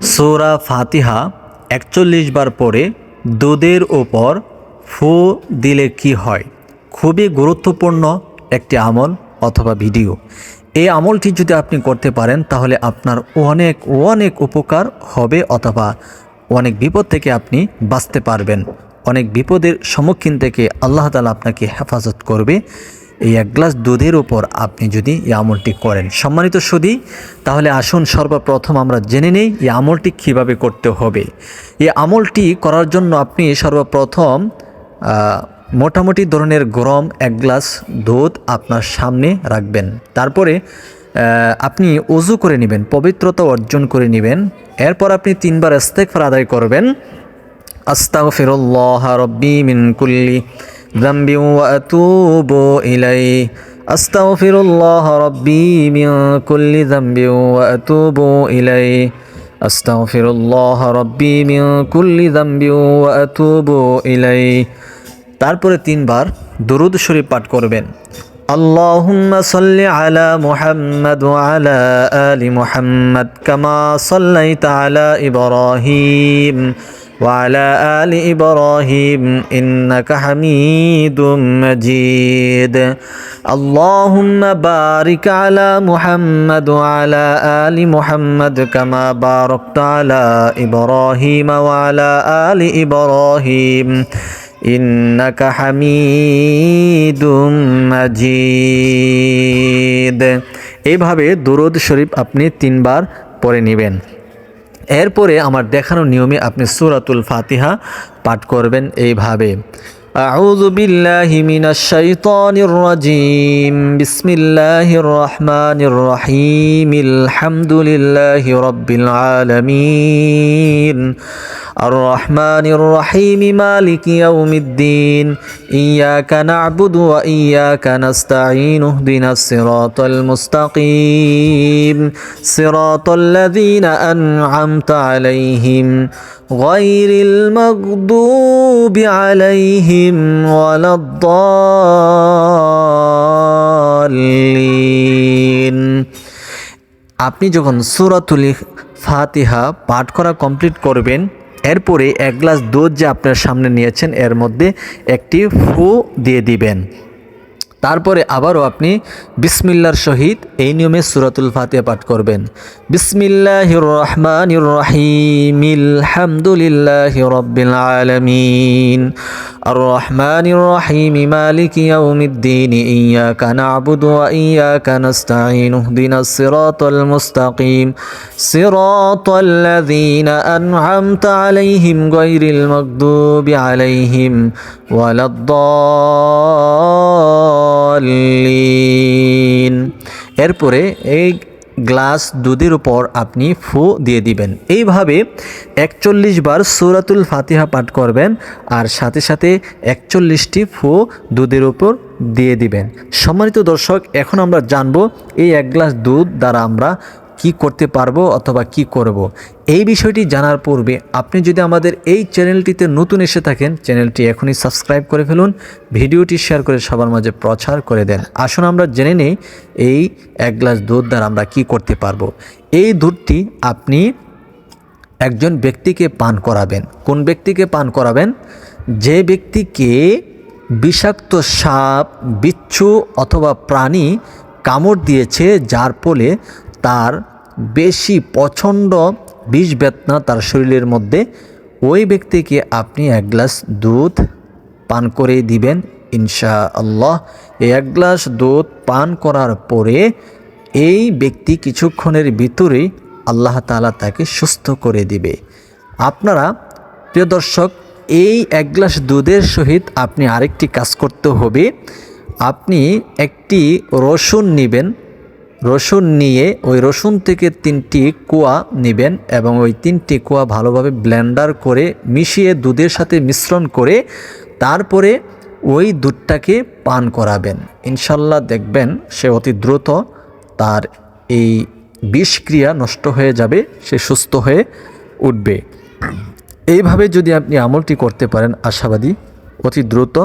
সৌরা ফাতিহা একচল্লিশ বার পরে দুধের ওপর ফু দিলে কি হয়? খুবই গুরুত্বপূর্ণ একটি আমল অথবা ভিডিও। এই আমলটি যদি আপনি করতে পারেন, তাহলে আপনার অনেক অনেক উপকার হবে অথবা অনেক বিপদ থেকে আপনি বাঁচতে পারবেন। অনেক বিপদের সম্মুখীন থেকে আল্লাহ তালা আপনাকে হেফাজত করবে। এই এক গ্লাস দুধের উপর আপনি যদি এই আমলটি করেন। সম্মানিত সুদী তাহলে আসুন সর্বপ্রথম আমরা জেনে নেই এই আমলটি কীভাবে করতে হবে। এই আমলটি করার জন্য আপনি সর্বপ্রথম মোটামুটি ধরনের গরম এক গ্লাস দুধ আপনার সামনে রাখবেন। তারপরে আপনি উজু করে নেবেন, পবিত্রতা অর্জন করে নেবেন। এরপর আপনি তিনবার ইস্তেগফার আদায় করবেন। আস্তাগফিরুল্লাহ রব্বি মিন কুল্লি। যামবি ওয়া আতুবু ইলাইহি আস্তাগফিরুল্লাহ রব্বি মিন কুল্লি যামবি ওয়া আতুবু ইলাইহি আস্তাগফিরুল্লাহ রব্বি মিন কুল্লি যামবি ওয়া আতুবু ইলাইহি তারপরে তিনবার দুরুদ শরীফ পাঠ করবেন اللهم صل على محمد وعلى آل محمد كما صليت على إبراهيم وعلى آل إبراهيم إنك حميد مجيد اللهم بارك على محمد وعلى آل محمد كما باركت على إبراهيم وعلى آل إبراهيم إنك حميد مجيد এইভাবে দুরুদ শরীফ আপনি তিনবার পড়ে নেবেন এরপরে আমার দেখানো নিয়মে আপনি সূরাতুল ফাতিহা পাঠ করবেন এইভাবে أعوذ بالله من الشيطان الرجيم بسم الله الرحمن الرحيم الحمد لله رب العالمين الرحمن الرحيم مالك يوم الدين إياك نعبد وإياك نستعين اهدنا الصراط المستقيم صراط الذين أنعمت عليهم غير المغضوب عليهم ولا الضالين আপনি যখন সুরাতুল ফাতিহা পাঠ করা কমপ্লিট করবেন এরপরে এক গ্লাস দুধ যে আপনার সামনে নিয়েছেন এর মধ্যে একটি ফু দিয়ে দিবেন। তারপরে আবারও আপনি বিসমিল্লার সহিত এই নিয়মে সুরাতুল ফাতিহা পাঠ করবেন। বিসমিল্লাহির রহমানির রহিম আলহামদুলিল্লাহি রাব্বিল আলামিন। আর রহমানির রহিম মালিকি ইয়াউমিদ্দিন না'বুদু ওয়া ইয়াকা নাস্তাঈন ইহদিনাস সিরাতাল মুস্তাকিম। সিরাতাল লাযীনা আন'আমতা আলাইহিম গায়রিল মাগদুবি আলাইহিম ওয়ালাদ্দাল্লিন এরপরে এই গ্লাস দুধের উপর আপনি ফু দিয়ে দিবেন। এইভাবে একচল্লিশ বার সুরাতুল ফাতিহা পাঠ করবেন আর সাথে সাথে একচল্লিশটি ফু দুধের উপর দিয়ে দিবেন। সম্মানিত দর্শক, এখন আমরা জানব এই এক গ্লাস দুধ দ্বারা আমরা কি করতে পারব অথবা কি করব। এই বিষয়টি জানার পূর্বে আপনি যদি আমাদের এই চ্যানেলটিতে নতুন এসে থাকেন, চ্যানেলটি এখনই সাবস্ক্রাইব করে ফেলুন, ভিডিওটি শেয়ার করে সবার মাঝে প্রচার করে দেন। আসুন আমরা জেনে নেই এই এক গ্লাস দুধ দ্বারা আমরা কি করতে পারব। এই দুধটি আপনি একজন ব্যক্তিকে পান করাবেন। কোন ব্যক্তিকে পান করাবেন? যে ব্যক্তিকে বিষাক্ত সাপ, বিচ্ছু অথবা প্রাণী কামড় দিয়েছে, যার ফলে তার বেশি প্রচণ্ড বিষ বেদনা তার শরীরের মধ্যে, ওই ব্যক্তিকে আপনি এক গ্লাস দুধ পান করে দিবেন ইনশা আল্লাহ এক গ্লাস দুধ পান করার পরে এই ব্যক্তি কিছুক্ষণের ভিতরেই আল্লাহ তাআলা তাকে সুস্থ করে দিবে। আপনারা, প্রিয় দর্শক, এই এক গ্লাস দুধের সহিত আপনি আরেকটি কাজ করতে হবে। আপনি একটি রসুন নেবেন রসুন নিয়ে ওই রসুন থেকে তিনটি কুয়া নেবেন এবং ওই তিনটি কুয়া ভালোভাবে ব্লেন্ডার করে মিশিয়ে দুধের সাথে মিশ্রণ করে তারপরে ওই দুধটাকে পান করাবেন। ইনশাল্লাহ দেখবেন সে অতি দ্রুত তার এই বিষক্রিয়া নষ্ট হয়ে যাবে, সে সুস্থ হয়ে উঠবে। এইভাবে যদি আপনি আমলটি করতে পারেন, আশাবাদী অতি দ্রুত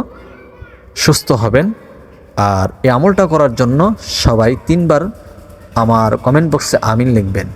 সুস্থ হবেন। আর এই আমলটা করার জন্য সবাই তিনবার আমার কমেন্ট বক্সে আমিন লিখবেন।